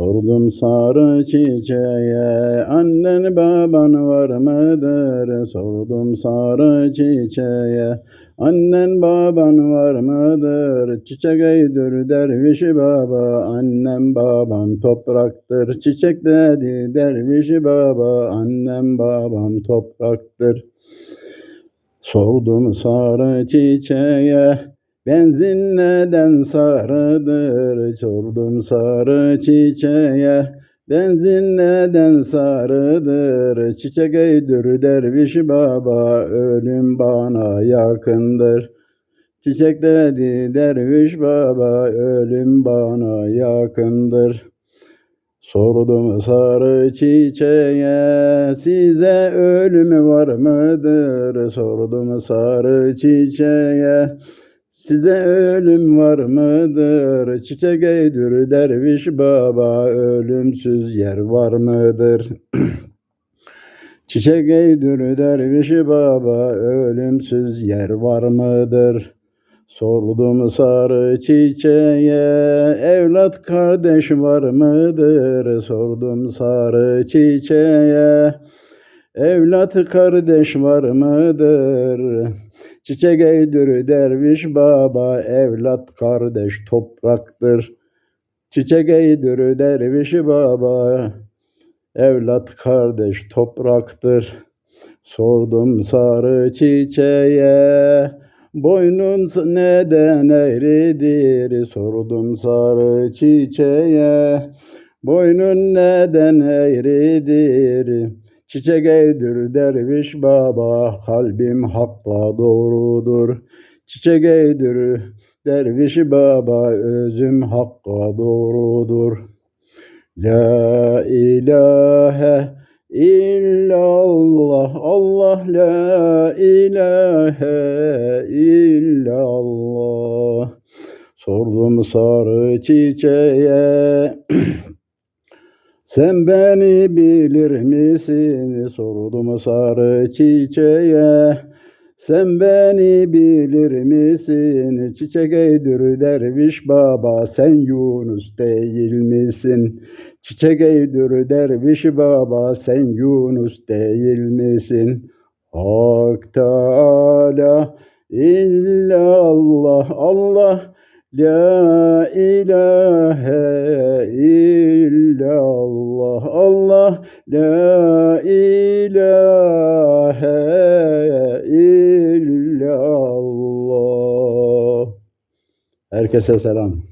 Sordum sarı çiçeğe, annen baban var mıdır? Sordum sarı çiçeğe, annen baban var mıdır? Çiçek eydir derviş baba, annem babam topraktır. Çiçek dedi derviş baba, annem babam topraktır. Sordum sarı çiçeğe, benzin neden sarıdır? Sordum sarı çiçeğe, benzin neden sarıdır? Çiçek eydir derviş baba, ölüm bana yakındır. Çiçek dedi derviş baba, ölüm bana yakındır. Sordum sarı çiçeğe, size ölüm var mıdır? Sordum sarı çiçeğe, size ölüm var mıdır? Çiçek eydir derviş baba, ölümsüz yer var mıdır? Çiçek eydir derviş baba, ölümsüz yer var mıdır? Sordum sarı çiçeğe, evlat kardeş var mıdır? Sordum sarı çiçeğe, evlat kardeş var mıdır? Çiçek eydir derviş baba, evlat kardeş topraktır. Çiçek eydir derviş baba, evlat kardeş topraktır. Sordum sarı çiçeğe, boynun neden eğridir? Sordum sarı çiçeğe, boynun neden eğridir? Çiçek eydir derviş baba, kalbim hakka doğrudur. Çiçek eydir derviş baba, özüm hakka doğrudur. La ilahe illallah, Allah la ilahe illallah. Sordum sarı çiçeğe, sen beni bilir misin? Sordum sarı çiçeğe, sen beni bilir misin? Çiçek eydir derviş baba, sen Yunus değil misin? Çiçek eydir derviş baba, sen Yunus değil misin? Hak Teala illallah, Allah La ilahe ilahe illallah. Herkese selam.